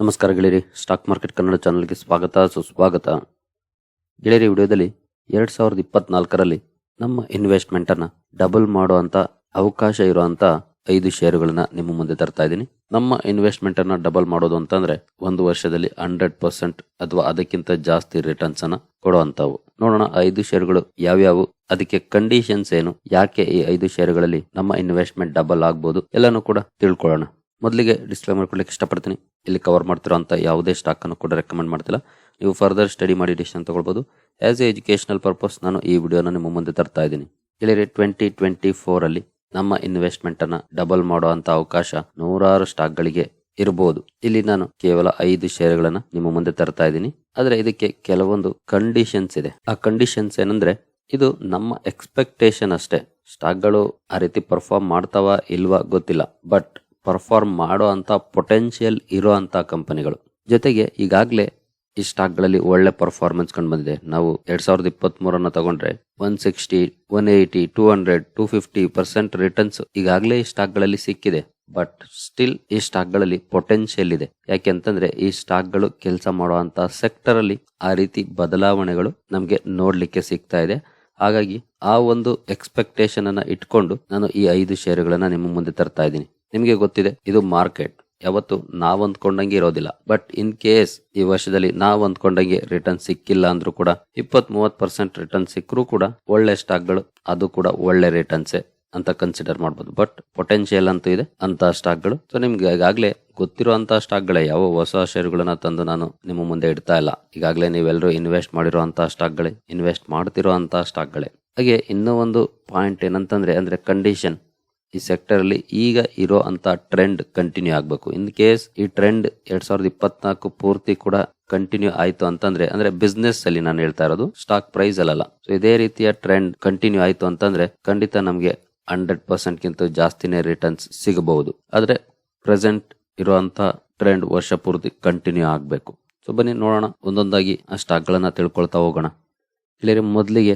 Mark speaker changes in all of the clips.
Speaker 1: ನಮಸ್ಕಾರ ಗೆಳೆಯರಿ, stock market Kannada ಚಾನಲ್ಗೆ ಸ್ವಾಗತ, ಸುಸ್ವಾಗತ. ಗೆಳೆಯರಿ ವಿಡಿಯೋದಲ್ಲಿ ಎರಡ್ ಸಾವಿರದ ಇಪ್ಪತ್ನಾಲ್ಕರಲ್ಲಿ ನಮ್ಮ ಇನ್ವೆಸ್ಟ್ಮೆಂಟ್ ಅನ್ನ ಡಬಲ್ ಮಾಡುವಂತ ಅವಕಾಶ ಇರುವಂತ ಐದು ಷೇರುಗಳನ್ನ ನಿಮ್ಮ ಮುಂದೆ ತರ್ತಾ ಇದ್ದೀನಿ. ನಮ್ಮ ಇನ್ವೆಸ್ಟ್ಮೆಂಟ್ ಅನ್ನ ಡಬಲ್ ಮಾಡೋದು ಅಂತಂದ್ರೆ ಒಂದು ವರ್ಷದಲ್ಲಿ ಹಂಡ್ರೆಡ್ ಪರ್ಸೆಂಟ್ ಅಥವಾ ಅದಕ್ಕಿಂತ ಜಾಸ್ತಿ ರಿಟರ್ನ್ಸ್ ಅನ್ನ ಕೊಡುವಂತವು ನೋಡೋಣ ಐದು ಷೇರುಗಳು ಯಾವ್ಯಾವು, ಅದಕ್ಕೆ ಕಂಡೀಷನ್ಸ್ ಏನು, ಯಾಕೆ ಈ ಐದು ಷೇರುಗಳಲ್ಲಿ ನಮ್ಮ ಇನ್ವೆಸ್ಟ್ಮೆಂಟ್ ಡಬಲ್ ಆಗ್ಬೋದು ಎಲ್ಲಾನು ಕೂಡ ತಿಳ್ಕೊಳ್ಳೋಣ. ಮೊದಲಿಗೆ ಡಿಸ್ಪ್ಲೇ ಮಾಡ್ಕೊಳ್ಳಿಕ್ಕೆ ಇಷ್ಟಪಡ್ತೀನಿ. ಇಲ್ಲಿ ಕವರ್ ಮಾಡ್ತಿರೋಂಥ ಯಾವುದೇ ಸ್ಟಾಕ್ ಅನ್ನು ಕೂಡ ರೆಕಮೆಂಡ್ ಮಾಡ್ತಿಲ್ಲ. ನೀವು ಫರ್ದರ್ ಸ್ಟಡಿ ಮಾಡಿ ಡಿಸಿಷನ್ ತೊಗೊಳ್ಬೋದು. ಆ್ಯಸ್ ಎ ಎಜುಕೇಷನಲ್ ಪರ್ಪಸ್ ನಾನು ಈ ವಿಡಿಯೋನ ನಿಮ್ಮ ಮುಂದೆ ತರ್ತಾ ಇದ್ದೀನಿ. ಇಲ್ಲಿ ಟ್ವೆಂಟಿ ಟ್ವೆಂಟಿ ಫೋರ್ ಅಲ್ಲಿ ನಮ್ಮ ಇನ್ವೆಸ್ಟ್ಮೆಂಟ್ ಅನ್ನ ಡಬಲ್ ಮಾಡುವಂಥ ಅವಕಾಶ ನೂರಾರು ಸ್ಟಾಕ್ ಗಳಿಗೆ ಇರಬಹುದು ಇಲ್ಲಿ ನಾನು ಕೇವಲ ಐದು ಶೇರ್ಗಳನ್ನು ನಿಮ್ಮ ಮುಂದೆ ತರ್ತಾ ಇದ್ದೀನಿ. ಆದರೆ ಇದಕ್ಕೆ ಕೆಲವೊಂದು ಕಂಡೀಷನ್ಸ್ ಇದೆ. ಆ ಕಂಡೀಷನ್ಸ್ ಏನಂದ್ರೆ, ಇದು ನಮ್ಮ ಎಕ್ಸ್ಪೆಕ್ಟೇಷನ್ ಅಷ್ಟೇ. ಸ್ಟಾಕ್ಗಳು ಆ ರೀತಿ ಪರ್ಫಾರ್ಮ್ ಮಾಡ್ತಾವ ಇಲ್ವಾ ಗೊತ್ತಿಲ್ಲ. ಬಟ್ ಪರ್ಫಾರ್ಮ್ ಮಾಡೋ ಅಂತ ಪೊಟೆನ್ಷಿಯಲ್ ಇರೋ ಅಂತ ಕಂಪನಿಗಳು ಜೊತೆಗೆ ಈಗಾಗಲೇ ಈ ಸ್ಟಾಕ್ಗಳಲ್ಲಿ ಒಳ್ಳೆ ಪರ್ಫಾರ್ಮೆನ್ಸ್ ಕಂಡು ಬಂದಿದೆ. ನಾವು ಎರಡ್ ಸಾವಿರದ ಇಪ್ಪತ್ತ್ ಮೂರನ್ನ ತಗೊಂಡ್ರೆ one sixty one eighty two hundred two fifty percent returns ಈಗಾಗಲೇ ಈ ಸ್ಟಾಕ್ಗಳಲ್ಲಿ ಸಿಕ್ಕಿದೆ. ಬಟ್ ಸ್ಟಿಲ್ ಈ ಸ್ಟಾಕ್ಗಳಲ್ಲಿ ಪೊಟೆನ್ಷಿಯಲ್ ಇದೆ. ಯಾಕೆ ಅಂತಂದ್ರೆ ಈ ಸ್ಟಾಕ್ಗಳು ಕೆಲಸ ಮಾಡುವಂತ ಸೆಕ್ಟರ್ ಅಲ್ಲಿ ಆ ರೀತಿ ಬದಲಾವಣೆಗಳು ನಮಗೆ ನೋಡ್ಲಿಕ್ಕೆ ಸಿಗ್ತಾ ಇದೆ. ಹಾಗಾಗಿ ಆ ಒಂದು ಎಕ್ಸ್ಪೆಕ್ಟೇಷನ್ ಅನ್ನ ಇಟ್ಕೊಂಡು ನಾನು ಈ ಐದು ಷೇರುಗಳನ್ನ ನಿಮ್ಮ ಮುಂದೆ ತರ್ತಾ ಇದ್ದೀನಿ. ನಿಮಗೆ ಗೊತ್ತಿದೆ, ಇದು ಮಾರ್ಕೆಟ್. ಯಾವತ್ತು ನಾವು ಅಂದ್ಕೊಂಡಂಗೆ ಇರೋದಿಲ್ಲ. ಬಟ್ ಇನ್ ಕೇಸ್ ಈ ವರ್ಷದಲ್ಲಿ ನಾವು ಅಂದ್ಕೊಂಡಂಗೆ ರಿಟರ್ನ್ ಸಿಕ್ಕಿಲ್ಲ ಅಂದ್ರೂ ಕೂಡ ಇಪ್ಪತ್ ಮೂವತ್ ಪರ್ಸೆಂಟ್ ರಿಟರ್ನ್ ಸಿಕ್ಕರೂ ಕೂಡ ಒಳ್ಳೆ ಸ್ಟಾಕ್ಗಳು ಅದು ಕೂಡ ಒಳ್ಳೆ ರಿಟರ್ನ್ಸೇ ಅಂತ ಕನ್ಸಿಡರ್ ಮಾಡ್ಬೋದು. ಬಟ್ ಪೊಟೆನ್ಷಿಯಲ್ ಅಂತೂ ಇದೆ ಅಂತ ಸ್ಟಾಕ್ಗಳು ಸೊ ನಿಮ್ಗೆ ಈಗಾಗಲೇ ಗೊತ್ತಿರುವಂತಹ ಸ್ಟಾಕ್ಗಳೇ ಯಾವ ಹೊಸ ಷೇರುಗಳನ್ನ ತಂದು ನಾನು ನಿಮ್ಮ ಮುಂದೆ ಇಡ್ತಾ ಇಲ್ಲ. ಈಗಾಗಲೇ ನೀವೆಲ್ಲರೂ ಇನ್ವೆಸ್ಟ್ ಮಾಡಿರುವಂತಹ ಸ್ಟಾಕ್ಗಳೇ ಇನ್ವೆಸ್ಟ್ ಮಾಡ್ತಿರುವಂತಹ ಸ್ಟಾಕ್ಗಳೇ ಹಾಗೆ ಇನ್ನೂ ಒಂದು ಪಾಯಿಂಟ್ ಏನಂತಂದ್ರೆ, ಅಂದ್ರೆ ಕಂಡೀಷನ್ ಈ ಸೆಕ್ಟರಲ್ಲಿ ಈಗ ಇರೋ ಅಂತ ಟ್ರೆಂಡ್ ಕಂಟಿನ್ಯೂ ಆಗಬೇಕು. ಇನ್ ಕೇಸ್ ಈ ಟ್ರೆಂಡ್ ಎರಡ್ ಸಾವಿರದ ಇಪ್ಪತ್ನಾಲ್ಕು ಪೂರ್ತಿ ಕೂಡ ಕಂಟಿನ್ಯೂ ಆಯ್ತು ಅಂತಂದ್ರೆ, ಅಂದ್ರೆ ಬಿಸ್ನೆಸ್ ಅಲ್ಲಿ ನಾನು ಹೇಳ್ತಾ ಇರೋದು ಸ್ಟಾಕ್ ಪ್ರೈಸ್ ಅಲ್ಲಲ್ಲ. ಸೊ ಇದೇ ರೀತಿಯ ಟ್ರೆಂಡ್ ಕಂಟಿನ್ಯೂ ಆಯ್ತು ಅಂತಂದ್ರೆ ಖಂಡಿತ ನಮಗೆ ಹಂಡ್ರೆಡ್ ಪರ್ಸೆಂಟ್ ಗಿಂತ ಜಾಸ್ತಿನೇ ರಿಟರ್ನ್ಸ್ ಸಿಗಬಹುದು. ಆದ್ರೆ ಪ್ರೆಸೆಂಟ್ ಇರುವಂತ ಟ್ರೆಂಡ್ ವರ್ಷ ಪೂರ್ತಿ ಕಂಟಿನ್ಯೂ ಆಗಬೇಕು. ಸೊ ಬನ್ನಿ ನೋಡೋಣ, ಒಂದೊಂದಾಗಿ ಆ ಸ್ಟಾಕ್ ಗಳನ್ನ ತಿಳ್ಕೊಳ್ತಾ ಹೋಗೋಣ. ಇಲ್ಲಿ ಮೊದಲಿಗೆ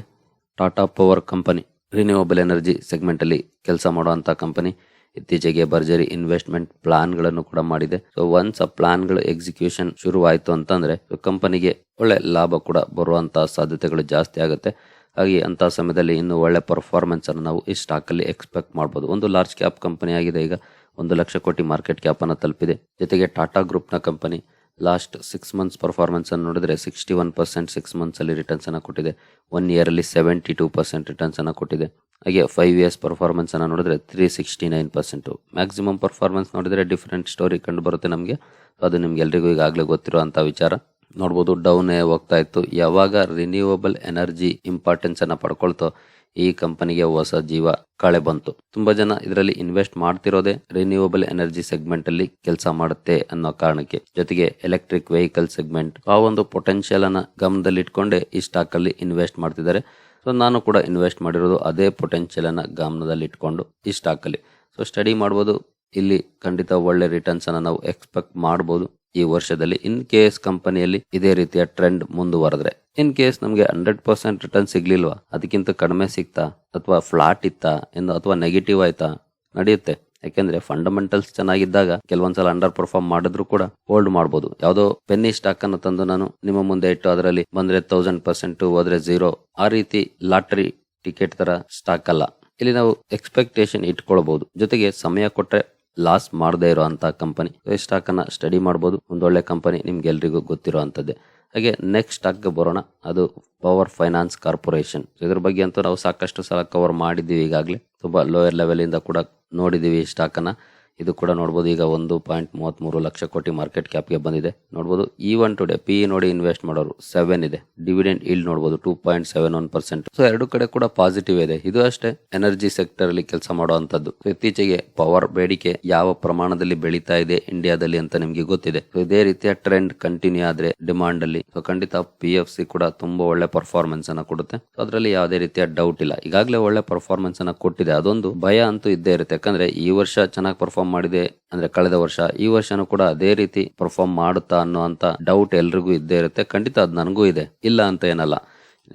Speaker 1: Tata Power company renewable energy ಸೆಗ್ಮೆಂಟಲ್ಲಿ ಕೆಲಸ ಮಾಡುವಂಥ ಕಂಪನಿ ಇತ್ತೀಚೆಗೆ ಭರ್ಜರಿ ಇನ್ವೆಸ್ಟ್ಮೆಂಟ್ ಪ್ಲಾನ್ಗಳನ್ನು ಕೂಡ ಮಾಡಿದೆ. ಸೊ ಒನ್ಸ್ ಆ ಪ್ಲಾನ್ಗಳು ಎಕ್ಸಿಕ್ಯೂಷನ್ ಶುರುವಾಯಿತು ಅಂತಂದರೆ ಕಂಪನಿಗೆ ಒಳ್ಳೆ ಲಾಭ ಕೂಡ ಬರುವಂಥ ಸಾಧ್ಯತೆಗಳು ಜಾಸ್ತಿ ಆಗುತ್ತೆ. ಹಾಗೆ ಅಂಥ ಸಮಯದಲ್ಲಿ ಇನ್ನೂ ಒಳ್ಳೆ ಪರ್ಫಾರ್ಮೆನ್ಸನ್ನು ನಾವು ಈ ಸ್ಟಾಕಲ್ಲಿ ಎಕ್ಸ್ಪೆಕ್ಟ್ ಮಾಡ್ಬೋದು. ಒಂದು ಲಾರ್ಜ್ ಕ್ಯಾಪ್ ಕಂಪನಿ ಆಗಿದೆ ಈಗ. ಒಂದು ಲಕ್ಷ ಕೋಟಿ ಮಾರ್ಕೆಟ್ ಕ್ಯಾಪನ್ನು ತಲುಪಿದೆ. ಜೊತೆಗೆ ಟಾಟಾ ಗ್ರೂಪ್ನ ಕಂಪನಿ ಲಾಸ್ಟ್ ಸಿಕ್ಸ್ ಮಂತ್ಸ್ ಪರ್ಫಾರ್ಮೆನ್ಸನ್ನು ನೋಡಿದ್ರೆ ಸಿಕ್ಸ್ಟಿ ಒನ್ ಪರ್ಸೆಂಟ್ ಸಿಕ್ಸ್ ಮಂತ್ಸಲ್ಲಿ ರಿಟರ್ನ್ಸ್ ಅನ್ನು ಕೊಟ್ಟಿದೆ. ಒನ್ ಇಯರಲ್ಲಿ ಸೆವೆಂಟಿ ಟೂ ಪರ್ಸೆಂಟ್ ರಿಟರ್ನ್ಸ್ ಅನ್ನು ಕೊಟ್ಟಿದೆ. ಹಾಗೆ ಫೈವ್ ಇಯರ್ಸ್ ಪರ್ಫಾರ್ಮೆನ್ಸನ್ನು ನೋಡಿದ್ರೆ three sixty nine percent maximum performance ನೋಡಿದರೆ ಡಿಫ್ರೆಂಟ್ ಸ್ಟೋರಿ ಕಂಡು ಬರುತ್ತೆ ನಮಗೆ. ಅದು ನಿಮ್ಗೆ ಎಲ್ರಿಗೂ ಈಗಾಗಲೇ ಗೊತ್ತಿರುವಂಥ ವಿಚಾರ. ನೋಡ್ಬೋದು ಡೌನ್ ಹೋಗ್ತಾ ಇತ್ತು. ಯಾವಾಗ ರಿನ್ಯೂವಬಲ್ ಎನರ್ಜಿ ಇಂಪಾರ್ಟೆನ್ಸನ್ನು ಪಡ್ಕೊಳ್ತೋ ಈ ಕಂಪನಿಗೆ ಹೊಸ ಜೀವ ಕಳೆ ಬಂತು. ತುಂಬಾ ಜನ ಇದರಲ್ಲಿ ಇನ್ವೆಸ್ಟ್ ಮಾಡ್ತಿರೋದೇ ರಿನ್ಯೂವಬಲ್ ಎನರ್ಜಿ ಸೆಗ್ಮೆಂಟ್ ಅಲ್ಲಿ ಕೆಲಸ ಮಾಡುತ್ತೆ ಅನ್ನೋ ಕಾರಣಕ್ಕೆ. ಜೊತೆಗೆ ಎಲೆಕ್ಟ್ರಿಕ್ ವೆಹಿಕಲ್ ಸೆಗ್ಮೆಂಟ್ ಆ ಒಂದು ಪೊಟೆನ್ಶಿಯಲ್ ಅನ್ನ ಗಮನದಲ್ಲಿ ಇಟ್ಕೊಂಡೆ ಈ ಸ್ಟಾಕ್ ಅಲ್ಲಿ ಇನ್ವೆಸ್ಟ್ ಮಾಡ್ತಿದ್ದಾರೆ. ಸೊ ನಾನು ಕೂಡ ಇನ್ವೆಸ್ಟ್ ಮಾಡಿರೋದು ಅದೇ ಪೊಟೆನ್ಶಿಯಲ್ ಅನ್ನ ಗಮನದಲ್ಲಿ ಇಟ್ಕೊಂಡು ಈ ಸ್ಟಾಕ್ ಅಲ್ಲಿ. ಸೊ ಸ್ಟಡಿ ಮಾಡ್ಬೋದು. ಇಲ್ಲಿ ಖಂಡಿತ ಒಳ್ಳೆ ರಿಟರ್ನ್ಸ್ ಅನ್ನ ನಾವು ಎಕ್ಸ್ಪೆಕ್ಟ್ ಮಾಡಬಹುದು ಈ ವರ್ಷದಲ್ಲಿ ಇನ್ ಕೇಸ್ ಕಂಪನಿಯಲ್ಲಿ ಇದೇ ರೀತಿಯ ಟ್ರೆಂಡ್ ಮುಂದುವರೆದ್ರೆ ಇನ್ ಕೇಸ್ ನಮಗೆ ಹಂಡ್ರೆಡ್ ಪರ್ಸೆಂಟ್ ರಿಟರ್ನ್ ಸಿಗ್ಲಿಲ್ವಾ, ಅದಕ್ಕಿಂತ ಕಡಿಮೆ ಸಿಗ್ತಾ, ಅಥವಾ ಫ್ಲಾಟ್ ಇತ್ತಾ, ಎಂದು ಅಥವಾ ನೆಗೆಟಿವ್ ಆಯ್ತಾ, ನಡೆಯುತ್ತೆ. ಯಾಕೆಂದ್ರೆ ಫಂಡಮೆಂಟಲ್ಸ್ ಚೆನ್ನಾಗಿದ್ದಾಗ ಕೆಲವೊಂದ್ಸಲ ಅಂಡರ್ ಪರ್ಫಾರ್ಮ್ ಮಾಡಿದ್ರು ಕೂಡ ಹೋಲ್ಡ್ ಮಾಡಬಹುದು ಯಾವುದೋ ಪೆನ್ನಿ ಸ್ಟಾಕ್ ಅನ್ನು ತಂದು ನಾನು ನಿಮ್ಮ ಮುಂದೆ ಇಟ್ಟು ಅದರಲ್ಲಿ ಬಂದ್ರೆ ತೌಸಂಡ್ ಪರ್ಸೆಂಟ್ ಹೋದ್ರೆ ಜೀರೋ ಆ ರೀತಿ ಲಾಟರಿ ಟಿಕೆಟ್ ತರ ಸ್ಟಾಕ್ ಅಲ್ಲ. ಇಲ್ಲಿ ನಾವು ಎಕ್ಸ್ಪೆಕ್ಟೇಷನ್ ಇಟ್ಕೊಳ್ಬಹುದು ಜೊತೆಗೆ ಸಮಯ ಕೊಟ್ರೆ ಲಾಸ್ ಮಾಡದೇ ಇರುವಂತಹ ಕಂಪನಿ. ಈ ಸ್ಟಾಕ್ ಅನ್ನ ಸ್ಟಡಿ ಮಾಡಬಹುದು ಒಂದೊಳ್ಳೆ ಕಂಪನಿ ನಿಮ್ಗೆ ಎಲ್ರಿಗೂ ಗೊತ್ತಿರುವಂತದ್ದೇ ಹಾಗೆ ನೆಕ್ಸ್ಟ್ ಸ್ಟಾಕ್ಗೆ ಬರೋಣ. ಅದು ಪವರ್ ಫೈನಾನ್ಸ್ ಕಾರ್ಪೊರೇಷನ್ ಇದ್ರ ಬಗ್ಗೆ ಅಂತೂ ನಾವು ಸಾಕಷ್ಟು ಸಲ ಕವರ್ ಮಾಡಿದ್ದೀವಿ ಈಗಾಗಲೇ. ತುಂಬಾ ಲೋಯರ್ ಲೆವೆಲಿಂದ ಕೂಡ ನೋಡಿದೀವಿ ಈ ಸ್ಟಾಕ್ ಅನ್ನ. ಇದು ಕೂಡ ನೋಡಬಹುದು ಈಗ ಒಂದು ಪಾಯಿಂಟ್ ಮೂವತ್ತ್ ಮೂರು ಲಕ್ಷ ಕೋಟಿ ಮಾರ್ಕೆಟ್ ಕ್ಯಾಪ್ಗೆ ಬಂದಿದೆ. ನೋಡಬಹುದು ಈ ಒನ್ ಟುಡೇ ಪಿ ನೋಡಿ ಇನ್ವೆಸ್ಟ್ ಮಾಡೋರು ಸೆವೆನ್ ಇದೆ. ಡಿವಿಡೆಂಡ್ ಇಲ್ ನೋಡಬಹುದು two point seven one percent so ಎರಡು ಕಡೆ ಕೂಡ ಪಾಸಿಟಿವ್ ಇದೆ. ಇದು ಅಷ್ಟೇ ಎನರ್ಜಿ ಸೆಕ್ಟರ್ ಅಲ್ಲಿ ಕೆಲಸ ಮಾಡುವಂತದ್ದು ಇತ್ತೀಚೆಗೆ ಪವರ್ ಬೇಡಿಕೆ ಯಾವ ಪ್ರಮಾಣದಲ್ಲಿ ಬೆಳೀತಾ ಇದೆ ಇಂಡಿಯಾದಲ್ಲಿ ಅಂತ ನಿಮ್ಗೆ ಗೊತ್ತಿದೆ. ಇದೇ ರೀತಿಯ ಟ್ರೆಂಡ್ ಕಂಟಿನ್ಯೂ ಆದ್ರೆ ಡಿಮಾಂಡ್ ಅಲ್ಲಿ. ಸೊ ಖಂಡಿತ ಪಿ ಎಫ್ ಸಿ ಕೂಡ ತುಂಬಾ ಒಳ್ಳೆ ಪರ್ಫಾರ್ಮೆನ್ಸ್ ಅನ್ನ ಕೊಡುತ್ತೆ. ಅದರಲ್ಲಿ ಯಾವುದೇ ರೀತಿಯ ಡೌಟ್ ಇಲ್ಲ. ಈಗಾಗಲೇ ಒಳ್ಳೆ ಪರ್ಫಾರ್ಮೆನ್ಸ್ ಅನ್ನ ಕೊಟ್ಟಿದೆ. ಅದೊಂದು ಭಯ ಅಂತೂ ಇದ್ದೇ ಇರುತ್ತೆ. ಯಾಕಂದ್ರೆ ಈ ವರ್ಷ ಚೆನ್ನಾಗಿ ಪರ್ಫಾರ್ಮ್ ಮಾಡಿದೆ ಅಂದ್ರೆ ಕಳೆದ ವರ್ಷ, ಈ ವರ್ಷನೂ ಕೂಡ ಅದೇ ರೀತಿ ಪರ್ಫಾರ್ಮ್ ಮಾಡುತ್ತಾ ಅನ್ನುವಂತ ಡೌಟ್ ಎಲ್ರಿಗೂ ಇದ್ದೇ ಇರುತ್ತೆ. ಖಂಡಿತ ಅದು ನನಗೂ ಇದೆ. ಇಲ್ಲ ಅಂತ ಏನಲ್ಲ.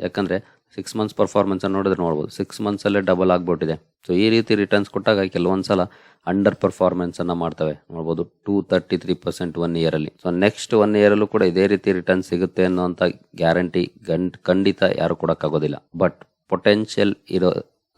Speaker 1: ಯಾಕಂದ್ರೆ ಸಿಕ್ಸ್ ಮಂತ್ಸ್ ಪರ್ಫಾರ್ಮೆನ್ಸ್ ನೋಡಿದ್ರೆ ನೋಡ್ಬೋದು. ಸಿಕ್ಸ್ ಮಂತ್ಸ್ ಅಲ್ಲೇ ಡಬಲ್ ಆಗ್ಬಿಟ್ಟಿದೆ. ಸೊ ಈ ರೀತಿ ರಿಟರ್ನ್ಸ್ ಕೊಟ್ಟಾಗ ಕೆಲವೊಂದ್ಸಲ ಅಂಡರ್ ಪರ್ಫಾರ್ಮೆನ್ಸ್ ಅನ್ನ ಮಾಡ್ತವೆ. ನೋಡ್ಬೋದು two thirty three percent one year ಅಲ್ಲಿ. ಸೊ ನೆಕ್ಸ್ಟ್ ಒನ್ ಇಯರ್ ಅಲ್ಲೂ ಕೂಡ ಇದೇ ರೀತಿ ರಿಟರ್ನ್ ಸಿಗುತ್ತೆ ಅನ್ನೋಂಥ ಗ್ಯಾರಂಟಿ ಗಂಟ್ ಖಂಡಿತ ಯಾರು ಕೊಡಕ್ಕಾಗೋದಿಲ್ಲ. ಬಟ್ ಪೊಟೆನ್ಷಿಯಲ್ ಇರೋ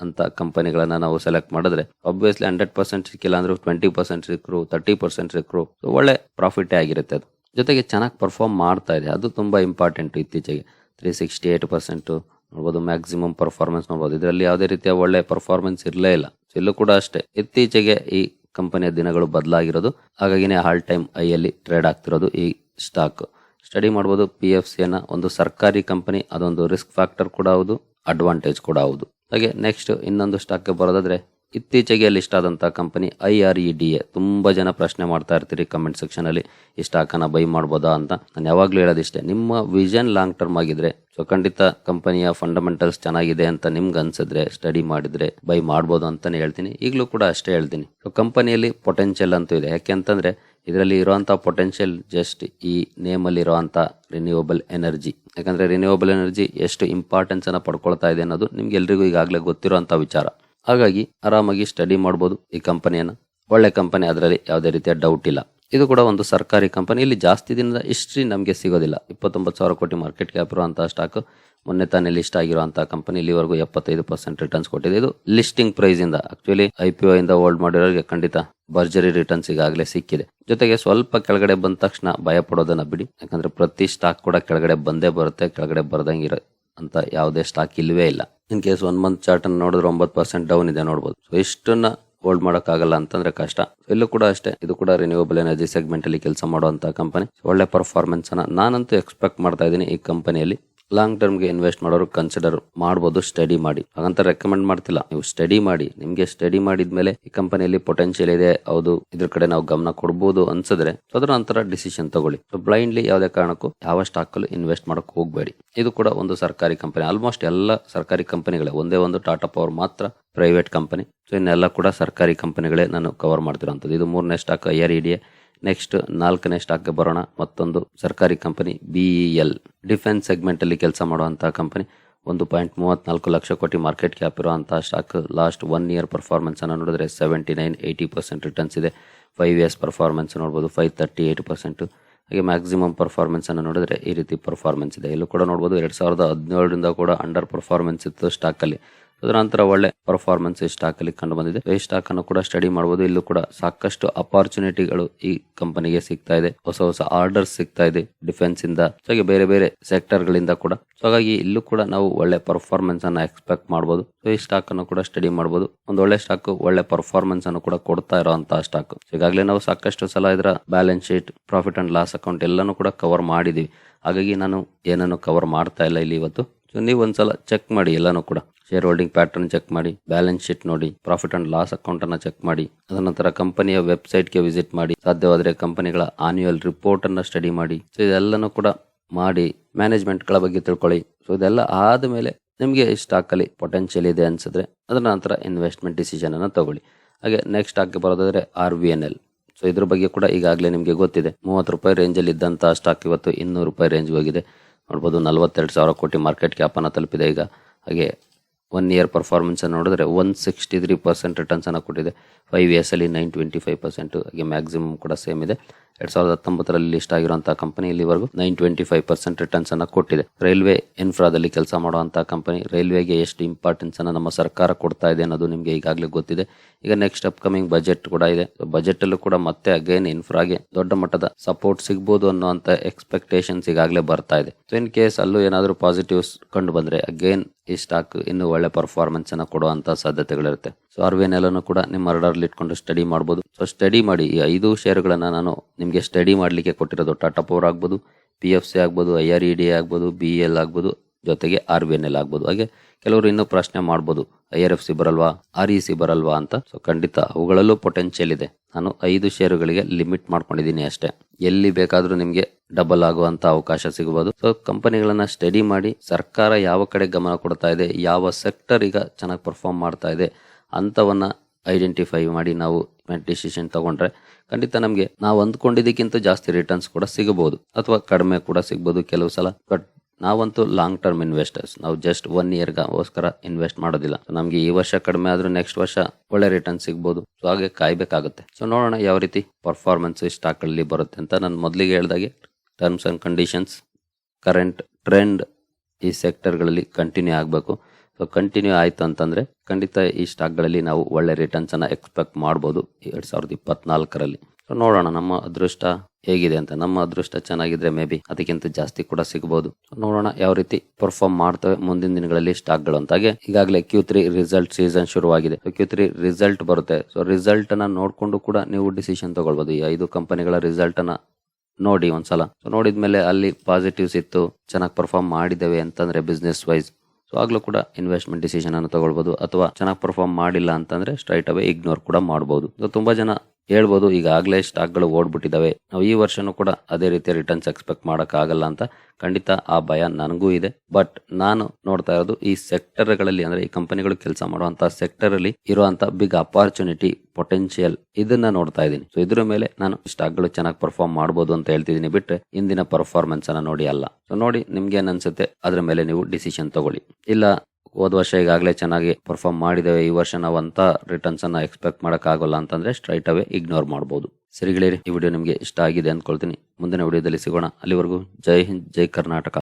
Speaker 1: ಅಂತ ಕಂಪನಿಗಳನ್ನ ನಾವು ಸೆಲೆಕ್ಟ್ ಮಾಡಿದ್ರೆ ಅಬ್ವಿಯಸ್ಲಿ ಹಂಡ್ರೆಡ್ ಪರ್ಸೆಂಟ್ ಸಿಕ್ಕಿಲ್ಲ ಅಂದ್ರೆ ಟ್ವೆಂಟಿ ಪರ್ಸೆಂಟ್ ಸಿಕ್ಕರು ತರ್ಟಿ ಪರ್ಸೆಂಟ್ ಸಿಕ್ಕರು ಒಳ್ಳೆ ಪ್ರಾಫಿಟೇ ಆಗಿರುತ್ತೆ ಅದು. ಜೊತೆಗೆ ಚೆನ್ನಾಗಿ ಪರ್ಫಾರ್ಮ್ ಮಾಡ್ತಾ ಇದೆ. ಅದು ತುಂಬಾ ಇಂಪಾರ್ಟೆಂಟ್ ಇತ್ತೀಚೆಗೆ. ತ್ರೀ ಸಿಕ್ಸ್ಟಿ ಏಟ್ ಪರ್ಸೆಂಟ್ ನೋಡ್ಬೋದು ಮ್ಯಾಕ್ಸಿಮಮ್ ಪರ್ಫಾರ್ಮೆನ್ಸ್ ನೋಡ್ಬೋದು. ಇದರಲ್ಲಿ ಯಾವುದೇ ರೀತಿಯ ಒಳ್ಳೆ ಪರ್ಫಾರ್ಮೆನ್ಸ್ ಇರಲೇ ಇಲ್ಲ. ಇಲ್ಲೂ ಕೂಡ ಅಷ್ಟೇ. ಇತ್ತೀಚೆಗೆ ಈ ಕಂಪನಿಯ ದಿನಗಳು ಬದಲಾಗಿರೋದು. ಹಾಗಾಗಿನೇ ಹಾಲ್ ಟೈಮ್ ಐಯಲ್ಲಿ ಟ್ರೇಡ್ ಆಗ್ತಿರೋದು ಈ ಸ್ಟಾಕ್ ಸ್ಟಡಿ ಮಾಡ್ಬೋದು ಪಿ ಎಫ್ ಸಿ ಅನ್ನ ಒಂದು ಸರ್ಕಾರಿ ಕಂಪನಿ, ಅದೊಂದು ರಿಸ್ಕ್ ಫ್ಯಾಕ್ಟರ್ ಕೂಡ ಹೌದು ಅಡ್ವಾಂಟೇಜ್ ಕೂಡ ಹೌದು. ಹಾಗೆ ನೆಕ್ಸ್ಟ್ ಇನ್ನೊಂದು ಸ್ಟಾಕ್ಗೆ ಬರೋದಾದ್ರೆ, ಇತ್ತೀಚೆಗೆ ಲಿಸ್ಟ್ ಆದಂಥ company I R E D A. ತುಂಬ ಜನ ಪ್ರಶ್ನೆ ಮಾಡ್ತಾ ಇರ್ತೀರಿ ಕಮೆಂಟ್ ಸೆಕ್ಷನಲ್ಲಿ ಈ ಸ್ಟಾಕನ್ನು ಬೈ ಮಾಡ್ಬೋದಾ ಅಂತ. ನಾನು ಯಾವಾಗಲೂ ಹೇಳೋದಿಷ್ಟೇ, ನಿಮ್ಮ ವಿಷನ್ ಲಾಂಗ್ ಟರ್ಮ್ ಆಗಿದ್ರೆ, ಸೊ ಖಂಡಿತ ಕಂಪನಿಯ ಫಂಡಮೆಂಟಲ್ಸ್ ಚೆನ್ನಾಗಿದೆ ಅಂತ ನಿಮ್ಗೆ ಅನ್ಸಿದ್ರೆ ಸ್ಟಡಿ ಮಾಡಿದ್ರೆ ಬೈ ಮಾಡ್ಬೋದು ಅಂತಲೇ ಹೇಳ್ತೀನಿ. ಈಗಲೂ ಕೂಡ ಅಷ್ಟೇ ಹೇಳ್ತೀನಿ. ಸೊ ಕಂಪನಿಯಲ್ಲಿ ಪೊಟೆನ್ಷಿಯಲ್ ಅಂತೂ ಇದೆ. ಯಾಕೆ ಅಂತಂದ್ರೆ ಇದರಲ್ಲಿ ಇರುವಂಥ ಪೊಟೆನ್ಷಿಯಲ್ ಜಸ್ಟ್ ಈ ನೇಮ್ ಅಲ್ಲಿ ಇರುವಂತ ರಿನ್ಯೂವಬಲ್ ಎನರ್ಜಿ ಯಾಕಂದ್ರೆ ರಿನ್ಯೂವಬಲ್ ಎನರ್ಜಿ ಎಷ್ಟು ಇಂಪಾರ್ಟೆನ್ಸ್ ಅನ್ನ ಪಡ್ಕೊಳ್ತಾ ಇದೆ ಅನ್ನೋದು ನಿಮ್ಗೆ ಎಲ್ರಿಗೂ ಈಗಾಗಲೇ ಗೊತ್ತಿರುವಂಥ ವಿಚಾರ. ಹಾಗಾಗಿ ಆರಾಮಾಗಿ ಸ್ಟಡಿ ಮಾಡ್ಬೋದು ಈ ಕಂಪನಿಯನ್ನು ಒಳ್ಳೆ ಕಂಪನಿ ಅದರಲ್ಲಿ ಯಾವುದೇ ರೀತಿಯ ಡೌಟ್ ಇಲ್ಲ. ಇದು ಕೂಡ ಒಂದು ಸರ್ಕಾರಿ ಕಂಪನಿ. ಇಲ್ಲಿ ಜಾಸ್ತಿ ದಿನದ ಹಿಸ್ಟ್ರಿ ನಮಗೆ ಸಿಗೋದಿಲ್ಲ. ಇಪ್ಪತ್ತೊಂಬತ್ತು ಸಾವಿರ ಕೋಟಿ ಮಾರ್ಕೆಟ್ ಕ್ಯಾಪ್ ಇರುವಂತಹ ಸ್ಟಾಕ್ ಮೊನ್ನೆ ತಾನೇ ಲಿಸ್ಟ್ ಆಗಿರುವಂತಹ ಕಂಪನಿ ಇಲ್ಲಿವರೆಗೂ ಎಪ್ಪತ್ತೈದು ಪರ್ಸೆಂಟ್ ರಿಟರ್ನ್ಸ್ ಕೊಟ್ಟಿದೆ. ಇದು ಲಿಸ್ಟಿಂಗ್ ಪ್ರೈಸ್ ಇಂದ. ಆಕ್ಚುಲಿ ಐ ಪಿ ಒ ಇಂದ ಹೋಲ್ಡ್ ಮಾಡಿರೋರಿಗೆ ಖಂಡಿತ ಭರ್ಜರಿ ರಿಟರ್ನ್ಸ್ ಈಗಾಗಲೇ ಸಿಕ್ಕಿದೆ. ಜೊತೆಗೆ ಸ್ವಲ್ಪ ಕೆಳಗಡೆ ಬಂದ ತಕ್ಷಣ ಭಯ ಪಡೋದನ್ನ ಬಿಡಿ. ಯಾಕಂದ್ರೆ ಪ್ರತಿ ಸ್ಟಾಕ್ ಕೂಡ ಕೆಳಗಡೆ ಬಂದೇ ಬರುತ್ತೆ, ಕೆಳಗಡೆ ಬರ್ದಂಗಿರ ಅಂತ ಯಾವುದೇ ಸ್ಟಾಕ್ ಇಲ್ವೇ ಇಲ್ಲ. In case one month chart ಅನ್ನು ನೋಡಿದ್ರೆ ಒಂಬತ್ತು ಪರ್ಸೆಂಟ್ ಡೌನ್ ಇದೆ ನೋಡ್ಬೋದು. ಸೊ ಇಷ್ಟನ್ನ ಹೋಲ್ಡ್ ಮಾಡೋಕ್ಕಾಗಲ್ಲ ಅಂತಂದ್ರೆ ಕಷ್ಟ. ಇಲ್ಲೂ ಕೂಡ ಅಷ್ಟೇ. ಇದು ಕೂಡ ರಿನ್ಯೂವಬಲ್ ಎನರ್ಜಿ ಸೆಗ್ಮೆಂಟ್ ಅಲ್ಲಿ ಕೆಲಸ ಮಾಡುವಂತಹ ಕಂಪನಿ ಒಳ್ಳೆ ಪರ್ಫಾರ್ಮೆನ್ಸ್ ಅನ್ನ ನಾನಂತೂ ಎಕ್ಸ್ಪೆಕ್ಟ್ ಮಾಡ್ತಾ ಇದ್ದೀನಿ ಈ ಕಂಪನಿಯಲ್ಲಿ ಲಾಂಗ್ ಟರ್ಮ್ಗೆ ಇನ್ವೆಸ್ಟ್ ಮಾಡೋರು ಕನ್ಸಿಡರ್ ಮಾಡ್ಬೋದು ಸ್ಟಡಿ ಮಾಡಿ. ಹಾಗಂತ ರೆಕಮೆಂಡ್ ಮಾಡ್ತಿಲ್ಲ. ನೀವು ಸ್ಟಡಿ ಮಾಡಿ. ನಿಮಗೆ ಸ್ಟಡಿ ಮಾಡಿದ್ಮೇಲೆ ಈ ಕಂಪನಿಯಲ್ಲಿ ಪೊಟೆನ್ಶಿಯಲ್ ಇದೆ, ಹೌದು, ಇದ್ರ ಕಡೆ ನಾವು ಗಮನ ಕೊಡ್ಬೋದು ಅನ್ಸಿದ್ರೆ ಅದರ ನಂತರ ಡಿಸಿಷನ್ ತಗೊಳ್ಳಿ. ಸೊ ಬ್ಲೈಂಡ್ಲಿ ಯಾವುದೇ ಕಾರಣಕ್ಕೂ ಯಾವ ಸ್ಟಾಕ್ ಅಲ್ಲಿ ಇನ್ವೆಸ್ಟ್ ಮಾಡಕ್ ಹೋಗಬೇಡಿ. ಇದು ಕೂಡ ಒಂದು ಸರ್ಕಾರಿ ಕಂಪನಿ ಆಲ್ಮೋಸ್ಟ್ ಎಲ್ಲ ಸರ್ಕಾರಿ ಕಂಪನಿಗಳೇ ಒಂದೇ ಒಂದು ಟಾಟಾ ಪವರ್ ಮಾತ್ರ ಪ್ರೈವೇಟ್ ಕಂಪನಿ ಸೊ ಇನ್ನೆಲ್ಲ ಕೂಡ ಸರ್ಕಾರಿ ಕಂಪನಿಗಳೇ ನಾನು ಕವರ್ ಮಾಡ್ತಿರೋಂಥದ್ದು ಇದು ಮೂರನೇ ಸ್ಟಾಕ್ ಐಆರ್ ಇಡಿಎ ನೆಕ್ಸ್ಟ್ ನಾಲ್ಕನೇ ಸ್ಟಾಕ್ಗೆ ಬರೋಣ. ಮತ್ತೊಂದು ಸರ್ಕಾರಿ ಕಂಪನಿ ಬಿಇಎಲ್ ಡಿಫೆನ್ಸ್ ಸೆಗ್ಮೆಂಟ್ ಅಲ್ಲಿ ಕೆಲಸ ಮಾಡುವಂತಹ ಕಂಪನಿ ಒಂದು ಪಾಯಿಂಟ್ ಮೂವತ್ನಾಲ್ಕು ಲಕ್ಷ ಕೋಟಿ ಮಾರ್ಕೆಟ್ ಕ್ಯಾಪ್ ಇರುವಂತಹ stock last one year performance ಅನ್ನು ನೋಡಿದ್ರೆ seventy nine eighty percent returns ಇದೆ. ಫೈವ್ ಇಯರ್ಸ್ ಪರ್ಫಾರ್ಮೆನ್ಸ್ ನೋಡ್ಬೋದು ಫೈವ್ ತರ್ಟಿ ಏಯ್ಟ್ ಪರ್ಸೆಂಟ್ ಹಾಗೆ ಮ್ಯಾಕ್ಸಿಮಮ್ ಪರ್ಫಾರ್ಮೆನ್ಸ್ ಅನ್ನು ನೋಡಿದ್ರೆ ಈ ರೀತಿ ಪರ್ಫಾರ್ಮೆನ್ಸ್ ಇದೆ. ಇಲ್ಲೂ ಕೂಡ ನೋಡ್ಬೋದು, ಎರಡು ಸಾವಿರದ ಹದಿನೇಳರಿಂದ ಕೂಡ ಅಂಡರ್ ಪರ್ಫಾರ್ಮೆನ್ಸ್ ಇತ್ತು ಸ್ಟಾಕ್ ಅಲ್ಲಿ. ಅದರ ನಂತರ ಒಳ್ಳೆ ಪರ್ಫಾರ್ಮೆನ್ಸ್ ಈ ಸ್ಟಾಕ್ ಅಲ್ಲಿ ಕಂಡು ಬಂದಿದೆ ಈ ಸ್ಟಾಕ್ ಅನ್ನು ಕೂಡ ಸ್ಟಡಿ ಮಾಡಬಹುದು ಇಲ್ಲೂ ಕೂಡ ಸಾಕಷ್ಟು ಅಪಾರ್ಚುನಿಟಿಗಳು ಈ ಕಂಪನಿಗೆ ಸಿಗ್ತಾ ಇದೆ. ಹೊಸ ಹೊಸ ಆರ್ಡರ್ಸ್ ಸಿಗ್ತಾ ಇದೆ ಡಿಫೆನ್ಸ್ ಇಂದ. ಹಾಗೆ ಬೇರೆ ಬೇರೆ ಸೆಕ್ಟರ್ ಗಳಿಂದ ಕೂಡ. ಸೊ ಹಾಗಾಗಿ ಇಲ್ಲೂ ಕೂಡ ನಾವು ಒಳ್ಳೆ ಪರ್ಫಾರ್ಮೆನ್ಸ್ ಅನ್ನ ಎಕ್ಸ್ಪೆಕ್ಟ್ ಮಾಡಬಹುದು ಸೊ ಈ ಸ್ಟಾಕ್ ಅನ್ನು ಕೂಡ ಸ್ಟಡಿ ಮಾಡಬಹುದು ಒಂದು ಒಳ್ಳೆ ಸ್ಟಾಕ್ ಒಳ್ಳೆ ಪರ್ಫಾರ್ಮೆನ್ಸ್ ಅನ್ನು ಕೂಡ ಕೊಡ್ತಾ ಇರುವಂತಹ ಸ್ಟಾಕ್ ಈಗಾಗಲೇ ನಾವು ಸಾಕಷ್ಟು ಸಲ ಇದರ balance sheet profit and loss account ಎಲ್ಲಾನು ಕೂಡ ಕವರ್ ಮಾಡಿದೀವಿ. ಹಾಗಾಗಿ ನಾನು ಏನನ್ನು ಕವರ್ ಮಾಡ್ತಾ ಇಲ್ಲ ಇಲ್ಲಿ ಇವತ್ತು. ಸೊ ನೀವು ಒಂದ್ಸಲ ಚೆಕ್ ಮಾಡಿ ಎಲ್ಲಾನು ಕೂಡ. ಶೇರ್ ಹೋಲ್ಡಿಂಗ್ ಪ್ಯಾಟರ್ನ್ ಚೆಕ್ ಮಾಡಿ ಬ್ಯಾಲೆನ್ಸ್ ಶೀಟ್ ನೋಡಿ ಪ್ರಾಫಿಟ್ ಅಂಡ್ ಲಾಸ್ ಅಕೌಂಟ್ ಅನ್ನ ಚೆಕ್ ಮಾಡಿ ಅದರ ನಂತರ ಕಂಪನಿಯ ವೆಬ್ಸೈಟ್ಗೆ ವಿಸಿಟ್ ಮಾಡಿ, ಸಾಧ್ಯವಾದರೆ ಕಂಪನಿಗಳ ಆನ್ಯುಯಲ್ ರಿಪೋರ್ಟ್ ಅನ್ನ ಸ್ಟಡಿ ಮಾಡಿ. ಸೊ ಇದೆಲ್ಲನೂ ಕೂಡ ಮಾಡಿ ಮ್ಯಾನೇಜ್ಮೆಂಟ್ಗಳ ಬಗ್ಗೆ ತಿಳ್ಕೊಳ್ಳಿ. ಸೊ ಇದೆಲ್ಲ ಆದ ಮೇಲೆ ನಿಮಗೆ ಸ್ಟಾಕ್ ಅಲ್ಲಿ ಪೊಟೆನ್ಶಿಯಲ್ ಇದೆ ಅನ್ಸಿದ್ರೆ ಅದರ ನಂತರ ಇನ್ವೆಸ್ಟ್ಮೆಂಟ್ ಡಿಸಿಷನ್ ಅನ್ನ ತಗೊಳ್ಳಿ. ಹಾಗೆ ನೆಕ್ಸ್ಟ್ ಸ್ಟಾಕ್ಗೆ ಬರೋದಾದ್ರೆ R V N L so ಇದ್ರ ಬಗ್ಗೆ ಕೂಡ ಈಗಾಗಲೇ ನಿಮಗೆ ಗೊತ್ತಿದೆ. ಮೂವತ್ತು ರೂಪಾಯಿ ರೇಂಜಲ್ಲಿ ಇದ್ದಂತಹ ಸ್ಟಾಕ್ ಇವತ್ತು ಇನ್ನೂರು ರೂಪಾಯಿ ರೇಂಜ್ ಹೋಗಿದೆ. ನೋಡ್ಬೋದು ನಲ್ವತ್ತೆರಡು ಸಾವಿರ ಕೋಟಿ ಮಾರ್ಕೆಟ್ ಕ್ಯಾಪ್ ಅನ್ನ ತಲುಪಿದೆ ಈಗ. ಹಾಗೆ ಒನ್ ಇಯರ್ ಪರ್ಫಾರ್ಮೆನ್ಸ್ ನೋಡಿದ್ರೆ one sixty three percent returns ಅನ್ನು ಕೊಟ್ಟಿದೆ. ಫೈವ್ ಇಯರ್ಸ್ ಅಲ್ಲಿ ನೈನ್ ಟ್ವೆಂಟಿ ಫೈವ್ ಪರ್ಸೆಂಟು ಹಾಗೆ ಮ್ಯಾಕ್ಸಿಮಮ್ ಕೂಡ ಸೇಮ್ ಇದೆ. ಎರಡ್ ಸಾವಿರದ ಹತ್ತೊಂಬತ್ತರಲ್ಲಿ ಲಿಸ್ಟ್ ಆಗಿರುವಂತಹ ಕಂಪನಿ ಇಲ್ಲಿವರೆಗೂ nine twenty five percent returns ಅನ್ನ ಕೊಟ್ಟಿದೆ. ರೈಲ್ವೆ ಇನ್ಫ್ರಾದಲ್ಲಿ ಕೆಲಸ ಮಾಡುವಂತಹ ಕಂಪನಿ ರೈಲ್ವೆಗೆ ಎಷ್ಟು ಇಂಪಾರ್ಟೆನ್ಸ್ ಅನ್ನ ನಮ್ಮ ಸರ್ಕಾರ ಕೊಡ್ತಾ ಇದೆ ಅನ್ನೋದು ನಿಮಗೆ ಈಗಾಗಲೇ ಗೊತ್ತಿದೆ. ಈಗ ನೆಕ್ಸ್ಟ್ ಅಪ್ಕಮಿಂಗ್ ಬಜೆಟ್ ಕೂಡ ಇದೆ. ಬಜೆಟ್ ಅಲ್ಲೂ ಕೂಡ ಮತ್ತೆ ಅಗೈನ್ ಇನ್ಫ್ರಾಗೆ ದೊಡ್ಡ ಮಟ್ಟದ ಸಪೋರ್ಟ್ ಸಿಗ್ಬೋದು ಅನ್ನುವಂತ ಎಕ್ಸ್ಪೆಕ್ಟೇಷನ್ಸ್ ಈಗಾಗಲೇ ಬರ್ತಾ ಇದೆ. ಸೊ ಇನ್ ಕೇಸ್ ಅಲ್ಲೂ ಏನಾದರೂ ಪಾಸಿಟಿವ್ಸ್ ಕಂಡು ಬಂದ್ರೆ ಅಗೈನ್ ಈ ಸ್ಟಾಕ್ ಇನ್ನು ಒಳ್ಳೆ ಪರ್ಫಾರ್ಮೆನ್ಸ್ ಅನ್ನ ಕೊಡುವಂತ ಸಾಧ್ಯತೆಗಳಿರುತ್ತೆ. ಸೊ ಆರ್ವಿಎನ್ ಕೂಡ ನಿಮ್ಮ ರಡಾರ್ಲಿ ಇಟ್ಕೊಂಡು ಸ್ಟಡಿ ಮಾಡಬಹುದು ಸೊ ಸ್ಟಡಿ ಮಾಡಿ ಈ ಐದು ಶೇರ್ಗಳನ್ನ ನಾನು ನಿಮಗೆ ಸ್ಟಡಿ ಮಾಡಲಿಕ್ಕೆ ಕೊಟ್ಟಿರೋದು ಟಾಟಾ ಪವರ್ ಆಗ್ಬೋದು ಪಿ ಎಫ್ ಸಿ ಆಗ್ಬೋದು ಐ ಆರ್ ಇ ಡಿ ಆಗ್ಬೋದು ಬಿ ಎಲ್ ಆಗ್ಬೋದು, ಜೊತೆಗೆ ಆರ್ ಬಿ ಎನ್ ಎಲ್ ಆಗ್ಬೋದು. ಹಾಗೆ ಕೆಲವರು ಇನ್ನೂ ಪ್ರಶ್ನೆ ಮಾಡ್ಬೋದು ಐ ಆರ್ ಎಫ್ ಸಿ ಬರಲ್ವಾ ಆರ್ ಇ ಸಿ ಬರಲ್ವಾ ಅಂತ. ಸೊ ಖಂಡಿತ ಅವುಗಳಲ್ಲೂ ಪೊಟೆನ್ಷಿಯಲ್ ಇದೆ. ನಾನು ಐದು ಷೇರುಗಳಿಗೆ ಲಿಮಿಟ್ ಮಾಡ್ಕೊಂಡಿದ್ದೀನಿ ಅಷ್ಟೇ. ಎಲ್ಲಿ ಬೇಕಾದರೂ ನಿಮಗೆ ಡಬಲ್ ಆಗುವಂತ ಅವಕಾಶ ಸಿಗಬಹುದು ಸೊ ಕಂಪನಿಗಳನ್ನು ಸ್ಟಡಿ ಮಾಡಿ, ಸರ್ಕಾರ ಯಾವ ಕಡೆ ಗಮನ ಕೊಡ್ತಾ ಇದೆ, ಯಾವ ಸೆಕ್ಟರ್ ಈಗ ಚೆನ್ನಾಗಿ ಪರ್ಫಾರ್ಮ್ ಮಾಡ್ತಾ ಇದೆ ಅಂತವನ್ನ ಐಡೆಂಟಿಫೈ ಮಾಡಿ ನಾವು ಡಿಸಿಷನ್ ತಗೊಂಡ್ರೆ ಖಂಡಿತ ನಮಗೆ ನಾವು ಅಂದ್ಕೊಂಡಿದ್ದಕ್ಕಿಂತ ಜಾಸ್ತಿ ರಿಟರ್ನ್ಸ್ ಕೂಡ ಸಿಗಬಹುದು ಅಥವಾ ಕಡಿಮೆ ಕೂಡ ಸಿಗ್ಬೋದು ಕೆಲವು ಸಲ. ಬಟ್ ನಾವಂತೂ ಲಾಂಗ್ ಟರ್ಮ್ ಇನ್ವೆಸ್ಟರ್ಸ್ ನಾವು ಜಸ್ಟ್ ಒನ್ ಇಯರ್ಗೋಸ್ಕರ ಇನ್ವೆಸ್ಟ್ ಮಾಡೋದಿಲ್ಲ. ನಮಗೆ ಈ ವರ್ಷ ಕಡಿಮೆ ಆದ್ರೂ ನೆಕ್ಸ್ಟ್ ವರ್ಷ ಒಳ್ಳೆ ರಿಟರ್ನ್ ಸಿಗ್ಬೋದು ಸೊ ಹಾಗೆ ಕಾಯ್ಬೇಕಾಗುತ್ತೆ. ಸೊ ನೋಡೋಣ ಯಾವ ರೀತಿ ಪರ್ಫಾರ್ಮೆನ್ಸ್ ಸ್ಟಾಕ್ ಅಲ್ಲಿ ಬರುತ್ತೆ ಅಂತ ನಾನು ಮೊದಲಿಗೆ ಹೇಳ್ದಾಗೆ terms and conditions current trend ಈ ಸೆಕ್ಟರ್ಗಳಲ್ಲಿ ಕಂಟಿನ್ಯೂ ಆಗಬೇಕು. ಸೊ ಕಂಟಿನ್ಯೂ ಆಯಿತು ಅಂತಂದ್ರೆ, ಖಂಡಿತ ಈ ಸ್ಟಾಕ್ಗಳಲ್ಲಿ ನಾವು ಒಳ್ಳೆ ರಿಟರ್ನ್ಸ್ ಅನ್ನ ಎಕ್ಸ್ಪೆಕ್ಟ್ ಮಾಡ್ಬೋದು ಎರಡು ಸಾವಿರದ ಇಪ್ಪತ್ನಾಲ್ಕರಲ್ಲಿ. ಸೊ ನೋಡೋಣ ನಮ್ಮ ಅದೃಷ್ಟ ಹೇಗಿದೆ ಅಂತ. ನಮ್ಮ ಅದೃಷ್ಟ ಚೆನ್ನಾಗಿದ್ರೆ ಮೇ ಬಿ ಅದಕ್ಕಿಂತ ಜಾಸ್ತಿ ಕೂಡ ಸಿಗಬಹುದು ನೋಡೋಣ ಯಾವ ರೀತಿ ಪರ್ಫಾರ್ಮ್ ಮಾಡ್ತವೆ ಮುಂದಿನ ದಿನಗಳಲ್ಲಿ ಸ್ಟಾಕ್ಗಳು ಅಂತಾಗೆ ಈಗಾಗಲೇ ಕ್ಯೂ ತ್ರೀ ರಿಸಲ್ಟ್ ಸೀಸನ್ ಶುರುವಾಗಿದೆ. ಕ್ಯೂ ತ್ರೀ ರಿಸಲ್ಟ್ ಬರುತ್ತೆ. ಸೊ ರಿಸಲ್ಟ್ ಅನ್ನ ನೋಡ್ಕೊಂಡು ಕೂಡ ನೀವು ಡಿಸಿಷನ್ ತಗೊಳ್ಬಹುದು ಈ ಐದು ಕಂಪನಿಗಳ ರಿಸಲ್ಟ್ ಅನ್ನ ನೋಡಿ ಒಂದ್ಸಲ. ಸೊ ನೋಡಿದ್ಮೇಲೆ ಅಲ್ಲಿ ಪಾಸಿಟಿವ್ಸ್ ಇತ್ತು, ಚೆನ್ನಾಗಿ ಪರ್ಫಾರ್ಮ್ ಮಾಡಿದ್ದೇವೆ ಅಂತಂದ್ರೆ ಬಿಸ್ನೆಸ್ ವೈಸ್ ಸೊ ಆಗ್ಲೂ ಕೂಡ ಇನ್ವೆಸ್ಟ್ಮೆಂಟ್ ಡಿಸಿಷನ್ ಅನ್ನು ತಗೊಳ್ಬಹುದು ಅಥವಾ ಚೆನ್ನಾಗಿ ಪರ್ಫಾರ್ಮ್ ಮಾಡಿಲ್ಲ ಅಂತಂದ್ರೆ ಸ್ಟ್ರೈಟ್ ಅವೇ ಇಗ್ನೋರ್ ಕೂಡ ಮಾಡಬಹುದು ತುಂಬಾ ಜನ ಹೇಳ್ಬೋದು ಈಗಾಗಲೇ ಸ್ಟಾಕ್ಗಳು ಓಡ್ಬಿಟ್ಟಿದ್ದಾವೆ. ನಾವು ಈ ವರ್ಷನೂ ಕೂಡ ಅದೇ ರೀತಿ ರಿಟರ್ನ್ಸ್ ಎಕ್ಸ್ಪೆಕ್ಟ್ ಮಾಡೋಕ್ಕಾಗಲ್ಲ ಅಂತ ಖಂಡಿತ ಆ ಭಯ ನನಗೂ ಇದೆ. ಬಟ್ ನಾನು ನೋಡ್ತಾ ಇರೋದು ಈ ಸೆಕ್ಟರ್ಗಳಲ್ಲಿ ಅಂದರೆ ಈ ಕಂಪನಿಗಳು ಕೆಲಸ ಮಾಡುವಂತಹ ಸೆಕ್ಟರಲ್ಲಿ ಅಲ್ಲಿ ಇರುವಂತ ಬಿಗ್ ಅಪಾರ್ಚುನಿಟಿ ಪೊಟೆನ್ಷಿಯಲ್ ಇದನ್ನ ನೋಡ್ತಾ ಇದ್ದೀನಿ. ಸೊ ಇದ್ರ ಮೇಲೆ ನಾನು ಸ್ಟಾಕ್ಗಳು ಚೆನ್ನಾಗಿ ಪರ್ಫಾರ್ಮ್ ಮಾಡಬಹುದು ಅಂತ ಹೇಳ್ತಿದ್ದೀನಿ. ಬಿಟ್ರೆ ಇಂದಿನ ಪರ್ಫಾರ್ಮೆನ್ಸ್ ಅನ್ನ ನೋಡಿ ಅಲ್ಲ. ಸೊ ನೋಡಿ ನಿಮ್ಗೆ ಏನ್ ಅನ್ಸುತ್ತೆ? ಅದರ ಮೇಲೆ ನೀವು ಡಿಸಿಷನ್ ತಗೊಳ್ಳಿ. ಇಲ್ಲ ಹೋದ ವರ್ಷ ಈಗಾಗಲೇ ಚೆನ್ನಾಗಿ ಪರ್ಫಾರ್ಮ್ ಮಾಡಿದ್ದೇವೆ. ಈ ವರ್ಷ ನಾವು ಅಂತ ರಿಟರ್ನ್ಸ್ ಅನ್ನ ಎಕ್ಸ್ಪೆಕ್ಟ್ ಮಾಡಕ್ ಆಗೋಲ್ಲ ಅಂತಂದ್ರೆ ಸ್ಟ್ರೈಟ್ ಅವೇ ಇಗ್ನೋರ್ ಮಾಡಬಹುದು ಸರಿಗಳಿರಿ ಈ ವಿಡಿಯೋ ನಿಮಗೆ ಇಷ್ಟ ಆಗಿದೆ ಅಂದ್ಕೊಳ್ತೀನಿ. ಮುಂದಿನ ವಿಡಿಯೋದಲ್ಲಿ ಸಿಗೋಣ. ಅಲ್ಲಿವರೆಗೂ ಜೈ ಹಿಂದ್, ಜೈ ಕರ್ನಾಟಕ.